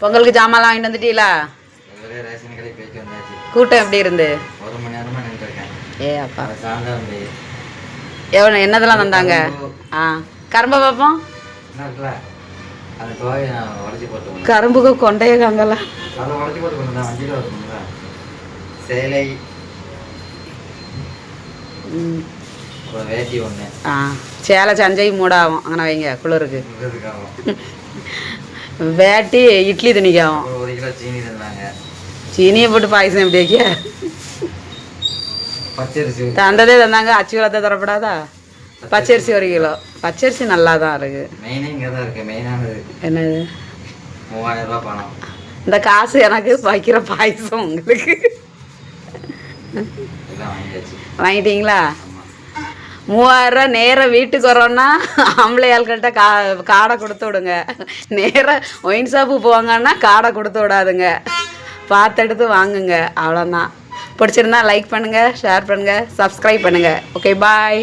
பொங்கலுக்கு ஜாமான்லாம் வாங்கிட்டு வந்துட்டீங்களா? கூட்டம் எப்படி இருந்து? ஏ அப்பா. எவ்வளோ என்னதெல்லாம் தந்தாங்க? ஆ கரும்பை பார்ப்போம். கரும்புக்கு கொண்டைய காங்கலாம் சேலை. சேலை சஞ்சை மூடாகும் அங்கே வைங்க குளிருக்கு. வேட்டி இட்லி துணிக்காகும் ஒரு கிலோ சீனி தந்தாங்க சீனியை போட்டு பாயசம் எப்படி வைக்க பச்சரிசி. தந்ததே தந்தாங்க அச்சு வளத்தை தரப்படாதா? பச்சரிசி ஒரு கிலோ. பச்சரிசி நல்லா தான் இருக்கு மெயினே இங்கே தான் இருக்குது மெயினானது என்னது? மூவாயிரம் ரூபாய் பணம். இந்த காசு எனக்கு வைக்கிற பாயசம் உங்களுக்கு. வாங்கிட்டீங்களா? மூவாயிரம் ரூபா நேராக வீட்டுக்கு வரோன்னா ஆம்பளை ஆள்கிட்ட கா காடை கொடுத்து விடுங்க. நேராக ஒயின் ஷாப்பு போவாங்கன்னா காடை கொடுத்து விடாதுங்க. பார்த்து எடுத்து வாங்குங்க. அவ்வளோதான் பிடிச்சிருந்தா லைக் பண்ணுங்கள் ஷேர் பண்ணுங்கள் சப்ஸ்கிரைப் பண்ணுங்கள் ஓகே பாய்